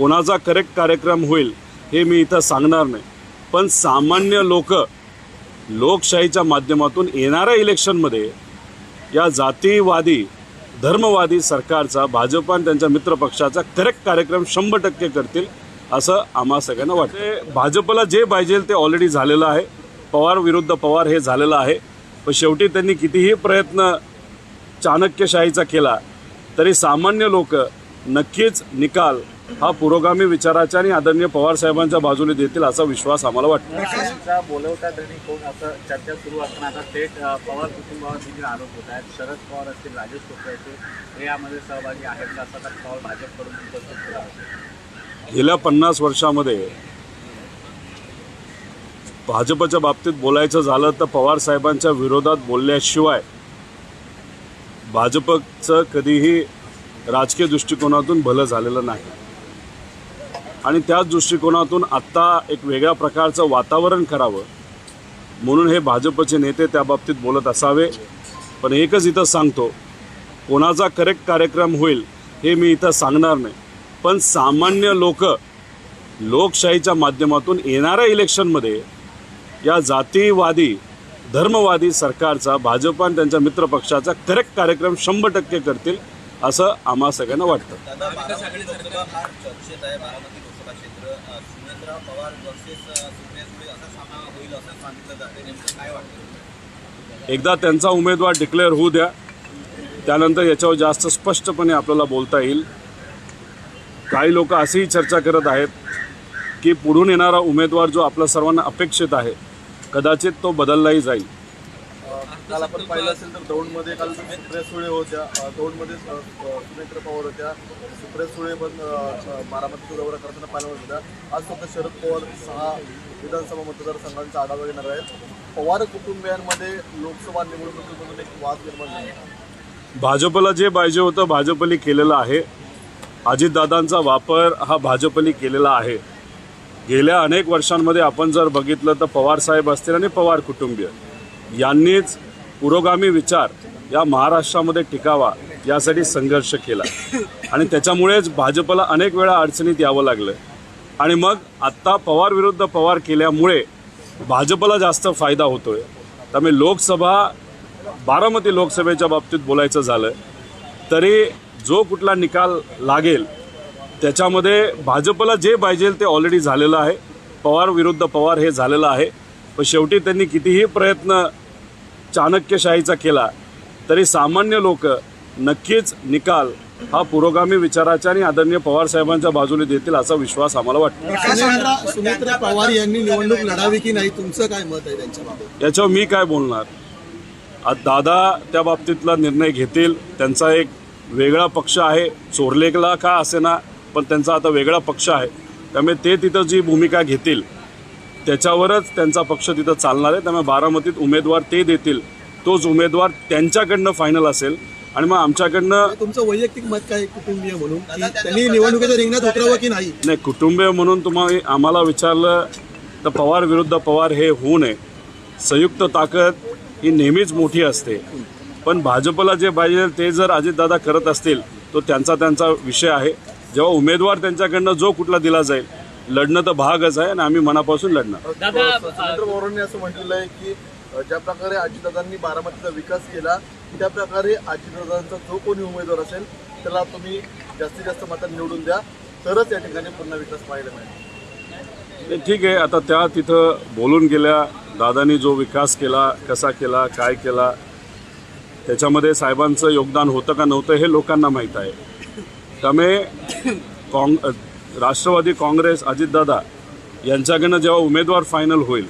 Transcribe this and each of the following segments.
कोणाचा करेक्ट कार्यक्रम होईल हे मी इथं सांगणार नाही. पण सामान्य लोक लोकशाहीच्या माध्यमातून येणाऱ्या इलेक्शनमध्ये या जातीवादी धर्मवादी सरकारचा भाजप आणि त्यांच्या मित्रपक्षाचा करेक्ट कार्यक्रम शंभर टक्के करतील असं आम्हा सगळ्यांना वाटतं. भाजपला जे पाहिजे ते ऑलरेडी झालेलं आहे. पवार विरुद्ध पवार हे झालेलं आहे. पण शेवटी त्यांनी कितीही प्रयत्न चाणक्यशाहीचा केला तरी सामान्य लोक नक्कीच निकाल हा पुरोगामी विचाराच्या आणि आदरणीय पवार साहेबांच्या बाजूने देतील असा विश्वास आम्हाला वाटतो. बोलवतात आणि कोण असं चर्चा सुरू असताना आता थेट पवार कुटुंबावर देखील आरोप होत आहेत. शरद पवार असतील राजेश टोपे असतील हे यामध्ये सहभागी आहेत का? असा सवाल भाजपकडून उपस्थित केला होता गेल्या पन्नास वर्षामध्ये भाजपच्या बाबतीत बोलायचं झालं तर पवार साहेबांच्या विरोधात बोलल्याशिवाय भाजपचं कधीही राजकीय दृष्टिकोनातून भलं झालेलं नाही. आणि त्याच दृष्टिकोनातून आत्ता एक वेगळ्या प्रकारचं वातावरण करावं म्हणून हे भाजपचे नेते त्या बाबतीत बोलत असावे. पण एकच इथं सांगतो कोणाचा करेक्ट कार्यक्रम होईल हे मी इथं सांगणार नाही. पण सामान्य लोक लोकशाहीच्या माध्यमातून येणाऱ्या इलेक्शनमध्ये या जातीवादी धर्मवादी सरकारचा भाजप आणि त्यांच्या मित्रपक्षाचा करेक्ट कार्यक्रम शंभर टक्के करतील असं आम्हा सगळ्यांना वाटतं. दादा लोकसभा क्षेत्र अ, पवार वर्सेस सुप्रिया सुळे असा सामना होईल असं सांगितलं जातं नेमकं काय वाटतं एकदा त्यांचा उमेदवार डिक्लेअर होऊ द्या. त्यानंतर याच्यावर जास्त स्पष्टपणे आपल्याला बोलता येईल. काही लोक अशीही चर्चा करत आहेत की पुढून येणारा उमेदवार जो आपल्या सर्वांना अपेक्षित आहे कदाचित तो बदललाही जाईल. काल आपण पाहिलं असेल तर दौंडमध्ये काल सुप्रिया सुळे होत्या. दौंडमध्ये सुनेत्र पवार होत्या. सुप्रिया सुळे पण बारामतीचा दौरा करताना पाहिलं होत्या. आज फक्त शरद पवार सहा विधानसभा मतदारसंघांचा आढावा घेणार आहेत. पवार कुटुंबियांमध्ये लोकसभा निवडणुकीमधून एक वाद निर्माण झाला. भाजपला जे पाहिजे होतं भाजपने केलेलं आहे. अजितदादांचा वापर हा भाजपने केलेला आहे. गेल्या अनेक वर्षांमध्ये आपण जर बघितलं तर पवार साहेब असतील आणि पवार कुटुंबीय. यांनीच पुरोगामी विचार या महाराष्ट्रामध्ये टिकावा यासाठी संघर्ष केला. आणि त्याच्यामुळेच भाजपला अनेक वेळा अडचणीत यावं लागलं. आणि मग आत्ता पवार विरुद्ध पवार केल्यामुळे भाजपला जास्त फायदा होतोय. त्यामुळे लोकसभा बारामती लोकसभेच्या बाबतीत बोलायचं झालं तरी जो कुठला निकाल लागेल त्याच्यामध्ये भाजपला जे पाहिजे ते ऑलरेडी झालेलं आहे. पवार विरुद्ध पवार हे झालेलं आहे. पण शेवटी त्यांनी कितीही प्रयत्न चाणक्यशाहीचा केला तरी सामान्य लोक नक्कीच निकाल हा पुरोगामी विचाराच्या आणि आदरणीय पवार साहेबांच्या बाजूने देतील असा विश्वास आम्हाला वाटतो. सुनेत्रा पवार यांनी निवडणूक लढावी की नाही? तुमचं काय मत आहे त्यांच्याबाबत? याच्यावर मी काय बोलणार? आज दादा त्या बाबतीतला निर्णय घेतील त्यांचा एक वेगळा पक्ष आहे. चोरलेला का असेना पण त्यांचा आता वेगळा पक्ष आहे. त्यामुळे ते तिथं जी भूमिका घेतील त्याच्यावरच त्यांचा पक्ष तिथं चालणार आहे. त्यामुळे बारामतीत उमेदवार ते देतील. तोच उमेदवार त्यांच्याकडनं फायनल असेल. आणि मग आमच्याकडनं तुमचं वैयक्तिक मत काय कुटुंबीय म्हणून? की त्यांनी निवडणुकीच्या रिंगणात उतरावं की नाही? नाही कुटुंबीय म्हणून तुम्हाला आम्हाला विचारलं तर पवार विरुद्ध पवार हे होऊ नये. संयुक्त ताकद ही नेहमीच मोठी असते. पण भाजपला जे पाहिजे ते जर अजितदादा करत असतील तो त्यांचा त्यांचा विषय आहे. जेव्हा उमेदवार त्यांच्याकडनं जो कुठला दिला जाईल लढणं तर भागच आहे आणि आम्ही मनापासून लढणार. सुनेत्र पवारांनी असं म्हटलेलं आहे की अ, ज्या प्रकारे अजितदादांनी बारामतीचा विकास केला त्या प्रकारे अजितदादांचा जो कोणी उमेदवार असेल त्याला तुम्ही जास्तीत जास्त मतात निवडून द्या. तरच या ठिकाणी पुन्हा विकास पाहायला मिळेल. ते ठीक आहे. आता त्या तिथं बोलून गेल्या दादानी जो विकास केला कसा केला काय केला त्याच्यामध्ये साहेबांचं योगदान होतं का नव्हतं हे लोकांना माहीत आहे. त्यामुळे काँग राष्ट्रवादी काँग्रेस अजितदादा यांच्याकडनं जेव्हा उमेदवार फायनल होईल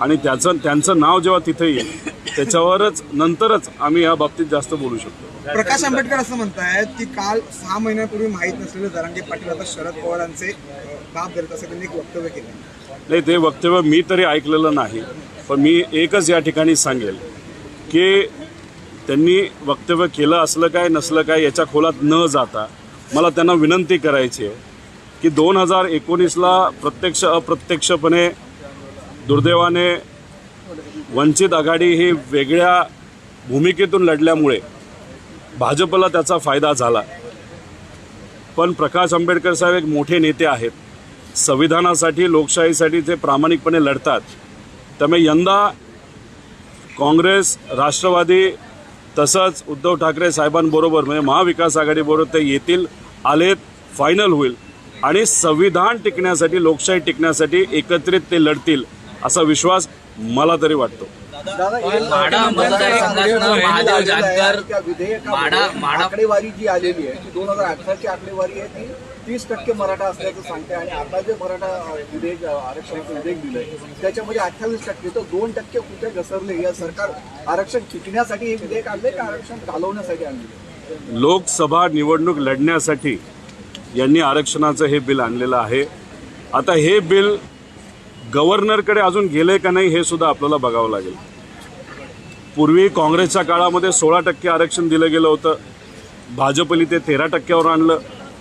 आणि त्याचं त्यांचं नाव जेव्हा तिथे येईल त्याच्यावरच नंतरच आम्ही या बाबतीत जास्त बोलू शकतो. प्रकाश आंबेडकर असं म्हणतायत की काल सहा महिन्यापूर्वी माहीत नसलेले जरांगे पाटील आता शरद पवारांचे बाप धरत असं त्यांनी एक वक्तव्य केलं. नाही ते वक्तव्य मी तरी ऐकलेलं नाही पण मी एकच या ठिकाणी सांगेल की त्यांनी वक्तव्य केलं असलं काय नसलं काय याच्या खोलात न जाता मला त्यांना विनंती करायची आहे की दोन हजार एकोणीसला प्रत्यक्ष अप्रत्यक्षपणे दुर्दैवाने वंचित आघाडी ही वेगळ्या भूमिकेतून लढल्यामुळे भाजपला त्याचा फायदा झाला. पण प्रकाश आंबेडकर साहेब एक मोठे नेते आहेत. संविधानासाठी लोकशाहीसाठी ते प्रामाणिकपणे लढतात. त्यामुळे यंदा काँग्रेस राष्ट्रवादी तसंच उद्धव ठाकरे साहेबांबरोबर म्हणजे महाविकास आघाडीबरोबर ते येतील आलेत फायनल होईल. आणि संविधान टिकण्यासाठी लोकशाही टिकण्यासाठी एकत्रित ते लढतील असा विश्वास मला तरी वाटतो. आकडेवारी जी आलेली आहे ती दोन हजार अठराची आकडेवारी आहे ती तीस टक्के मराठा असल्याचं सांगते आणि आता जे मराठा विधेयक आरक्षणाचं विधेयक दिलंय त्याच्यामध्ये अठ्ठावीस टक्के तर दोन टक्के कुठे घसरले? या सरकार आरक्षण टिकण्यासाठी हे विधेयक आणले का आरक्षण घालवण्यासाठी आणले लोकसभा निवडणूक लढण्यासाठी यांनी आरक्षणाचं हे बिल आणलेलं आहे. आता हे बिल गव्हर्नरकडे अजून गेले का नाही हे सुद्धा आपल्याला बघावं लागेल. पूर्वी काँग्रेसच्या काळामध्ये सोळा टक्के आरक्षण दिलं गेलं होतं. भाजपली ते तेरा टक्क्यावर आणलं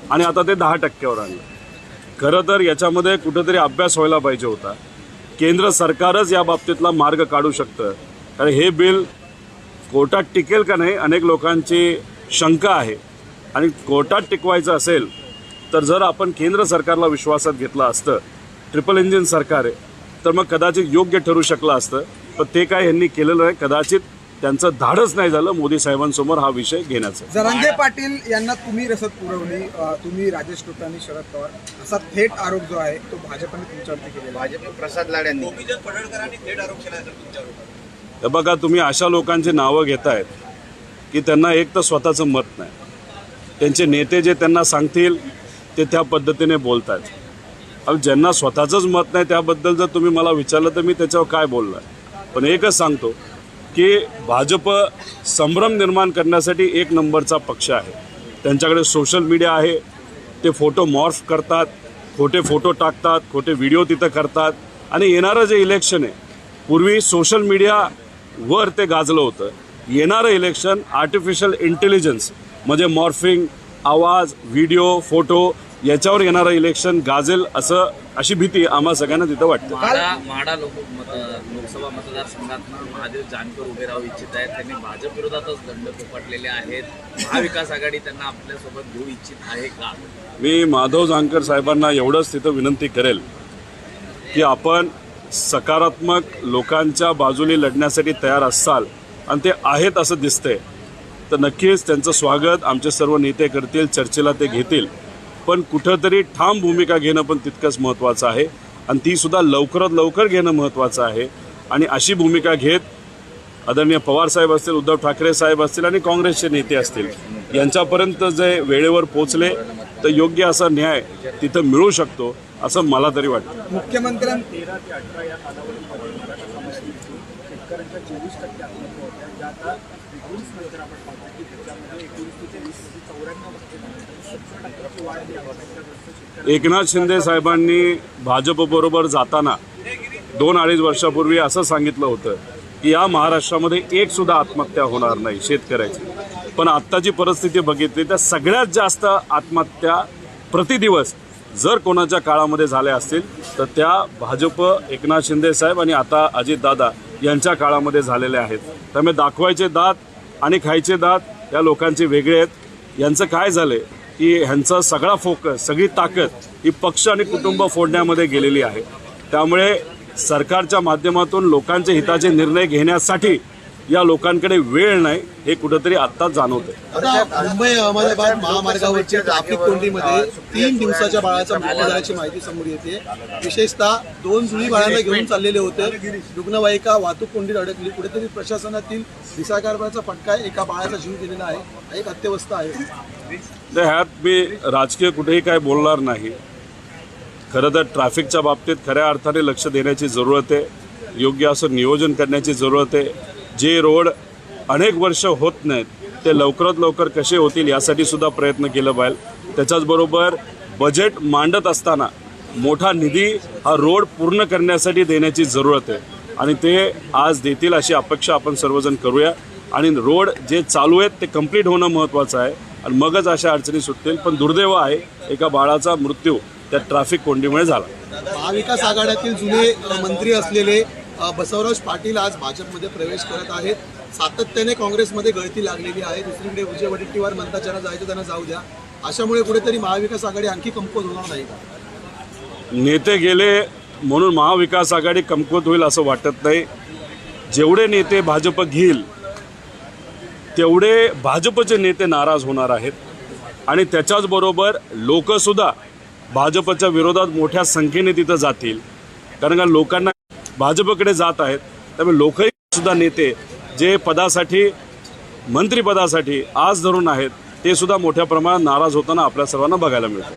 आणि आता ते दहा टक्क्यावर आणलं. खरं तर याच्यामध्ये कुठंतरी अभ्यास व्हायला पाहिजे होता. केंद्र सरकारच या बाबतीतला मार्ग काढू शकतं. कारण हे बिल कोर्टात टिकेल का नाही अनेक लोकांची शंका आहे. आणि कोर्टात टिकवायचं असेल तर जर आपण केंद्र सरकारला विश्वासात घेतलं असतं ट्रिपल इंजिन सरकार आहे तर मग कदाचित योग्य ठरू शकलं असतं. पण ते काय यांनी केलेलं नाही कदाचित त्यांचं धाडच नाही झालं मोदी साहेबांसमोर हा विषय घेण्याचं. जरांगे पाटील यांना तुम्ही रसद पुरवली तुम्ही राजेश टोपे आणि शरद पवार असा थेट आरोप जो आहे तो भाजपने तुमच्यावरती आहे. भाजप प्रसाद लाड यांनी गोपीचंद पडळकरांनी थेट आरोप केला तर बघा तुम्ही अशा लोकांची नावं घेतायत की त्यांना एक तर स्वतःचं मत नाही. त्यांचे नेते जे त्यांना सांगतील ते त्या पद्धतीने बोलत आहेत अब ज्यांना स्वतःचंच मत नाही त्याबद्दल जर तुम्ही मला विचारलं तर मी त्याच्यावर काय बोलणार? पण एकच सांगतो की भाजप संभ्रम निर्माण करण्यासाठी एक नंबरचा पक्ष आहे. त्यांच्याकडे सोशल मीडिया आहे. ते फोटो मॉर्फ करतात खोटे फोटो टाकतात खोटे व्हिडिओ तिथं करतात. आणि येणारं जे इलेक्शन आहे पूर्वी सोशल मीडियावर ते गाजलं होतं. येणारं इलेक्शन आर्टिफिशियल इंटेलिजन्स म्हणजे मॉर्फिंग आवाज व्हिडिओ फोटो याच्यावर येणारं इलेक्शन गाजेल असं अशी भीती आम्हा सगळ्यांना तिथं वाटते. माढा माढा लोक मत लोकसभा मतदारसंघातनं महादेव जानकर उभे राहू इच्छित आहेत. त्यांनी भाजप विरोधातच दंड थोपटलेले आहेत. महाविकास आघाडी त्यांना आपल्यासोबत घेऊ इच्छित आहे का? मी माधव जानकर साहेबांना एवढंच तिथं विनंती करेल की आपण सकारात्मक लोकांच्या बाजूने लढण्यासाठी तयार असाल आणि ते आहेत असं दिसतंय तर नक्कीच त्यांचं स्वागत आमचे सर्व नेते करतील चर्चेला ते घेतील. पण कुठंतरी ठाम भूमिका घेणं पण तितकंच महत्त्वाचं आहे. आणि तीसुद्धा लवकरात लवकर घेणं महत्त्वाचं आहे. आणि अशी भूमिका घेत आदरणीय पवार साहेब असतील उद्धव ठाकरे साहेब असतील आणि काँग्रेसचे नेते असतील यांच्यापर्यंत जे वेळेवर पोचले तर योग्य असा न्याय तिथं मिळू शकतो असं मला तरी वाटतं. मुख्यमंत्र्यांनी तेरा ते अठरा या कालावधीमध्ये शेतकऱ्यांच्या चोवीस टक्के आत्महत्या होत्या. ज्या आता एकोणीस नंतर आपण पाहतो की त्याच्यामध्ये एकोणीस ते तेवीस चौऱ्याण्णव टक्के सत्तर टक्क्याची वाढ जी आत्महत्याग्रस्त शेतकरी एकनाथ शिंदे साहेबांनी भाजपबरोबर जाताना दोन अडीच वर्षापूर्वी असं सांगितलं होतं की या महाराष्ट्रामध्ये एक सुद्धा आत्महत्या होणार नाही शेतकऱ्याची. पण आत्ताची परिस्थिती बघितली तर सगळ्यात जास्त आत्महत्या प्रतिदिवस जर कोणाच्या काळामध्ये झाल्या असतील तर त्या भाजप एकनाथ शिंदे साहेब आणि आता अजितदादा यांच्या काळामध्ये झालेल्या आहेत. त्यामुळे दाखवायचे दात आणि खायचे दात या लोकांचे वेगळे आहेत. यांचं काय झालं की ह्यांचा सगळा फोकस सगळी ताकद ही पक्ष आणि कुटुंब फोडण्यामध्ये गेलेली आहे. त्यामुळे सरकारच्या माध्यमातून लोकांच्या हिताचे निर्णय घेण्यासाठी या लोकांकडे वेळ नाही हे कुठंतरी आता मुंबई अहमदाबाद महामार्गावरच्या ट्रॅफिक कोंडीमध्ये तीन दिवसाच्या बाळाचा मृत्यू झाल्याची माहिती समोर येते. विशेषतः दोन जुळी बाळांना घेऊन चाललेले होते. रुग्णवाहिका वाहतूक कोंडीत अडकली. कुठेतरी प्रशासनातील दिसाकारणाचा फटका एका बाळाचा जीव गेलेला आहे. हा एक अत्यवस्था आहे. तर ह्यात मी राजकीय कुठेही काय बोलणार नाही. खरं तर ट्रॅफिकच्या बाबतीत खऱ्या अर्थाने लक्ष देण्याची जरूरत आहे. योग्य असं नियोजन करण्याची जरूरत आहे. जे रोड अनेक वर्ष होत नाहीत ते लवकरात लवकर कसे होतील यासाठी सुद्धा प्रयत्न केलं पाहिजे. त्याच्याचबरोबर बजेट मांडत असताना मोठा निधी हा रोड पूर्ण करण्यासाठी देण्याची जरूरत आहे. आणि ते आज देतील अशी अपेक्षा आपण सर्वजण करूया. आणि रोड जे चालू आहेत ते कंप्लीट होणं महत्त्वाचं आहे. आणि मगच अशा अडचणी सुटतील. पण दुर्दैव आहे एका बाळाचा मृत्यू त्या ट्रॅफिक कोंडीमुळे झाला. महाविकास आघाड्यातील जुने मंत्री असलेले बसवराज पाटील आज भाजपमध्ये प्रवेश करत आहेत. सातत्याने काँग्रेसमध्ये गळती लागलेली आहे. दुसरीकडे विजय वडेट्टीवार म्हणतात ज्यांना जायचं त्यांना जाऊ द्या. अशामुळे कुठेतरी महाविकास आघाडी आणखी कमकुवत होणार नाही का? नेते गेले म्हणून महाविकास आघाडी कमकुवत होईल असं वाटत नाही. जेवढे नेते भाजप घेईल तेवढे भाजपचे नेते नाराज होणार आहेत. आणि त्याच्याचबरोबर लोकसुद्धा भाजपच्या विरोधात मोठ्या संख्येने तिथं जातील. कारण का लोकांना भाजपकडे जात आहेत. त्यामुळे लोकही सुद्धा नेते जे पदासाठी मंत्रिपदासाठी आज धरून आहेत ते सुद्धा मोठ्या प्रमाणात नाराज होताना आपल्या सर्वांना बघायला मिळतं.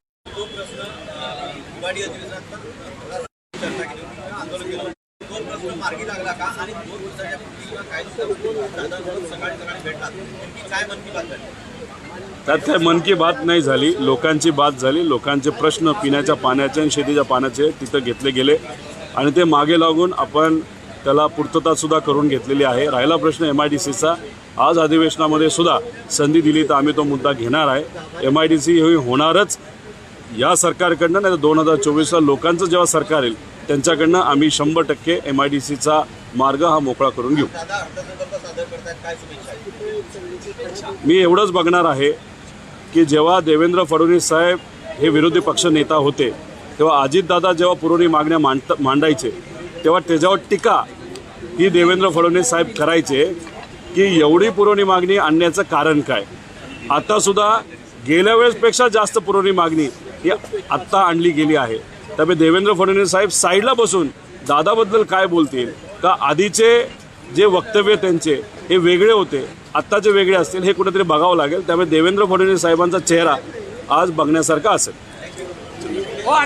त्यात काय मन की बात नाही झाली लोकांची बात झाली लोकांचे प्रश्न पिण्याच्या पाण्याचे आणि शेतीच्या पाण्याचे तिथं घेतले गेले. आणि ते मागे लागून आपण त्याला पूर्ततासुद्धा करून घेतलेली आहे. राहिला प्रश्न एम आय डी सीचा आज अधिवेशनामध्ये सुद्धा संधी दिली तर आम्ही तो मुद्दा घेणार आहे. एम आय डी सी ही होणारच. या सरकारकडनं नाही तर दोन हजार चोवीसला लोकांचं जेव्हा सरकार येईल त्यांच्याकडनं आम्ही शंभर टक्के एम आय डी सीचा मार्ग हा मोकळा करून घेऊ. मी एवढंच बघणार आहे की जेव्हा देवेंद्र फडणवीस साहेब हे विरोधी पक्ष नेता होते तेव्हा अजितदादा जेव्हा पुरवणी मागण्या मांडत मांडायचे तेव्हा त्याच्यावर टीका ही देवेंद्र फडणवीस साहेब करायचे की एवढी पुरवणी मागणी आणण्याचं कारण काय? आत्तासुद्धा गेल्या वेळेसपेक्षा जास्त पुरवणी मागणी ही आत्ता आणली गेली आहे. त्यामुळे देवेंद्र फडणवीस साहेब साईडला बसून दादाबद्दल काय बोलतील? का आधीचे जे वक्तव्य त्यांचे हे वेगळे होते आत्ताचे वेगळे असतील हे कुठेतरी बघावं लागेल. त्यामुळे देवेंद्र फडणवीस साहेबांचा चेहरा आज बघण्यासारखा असेल. Wah.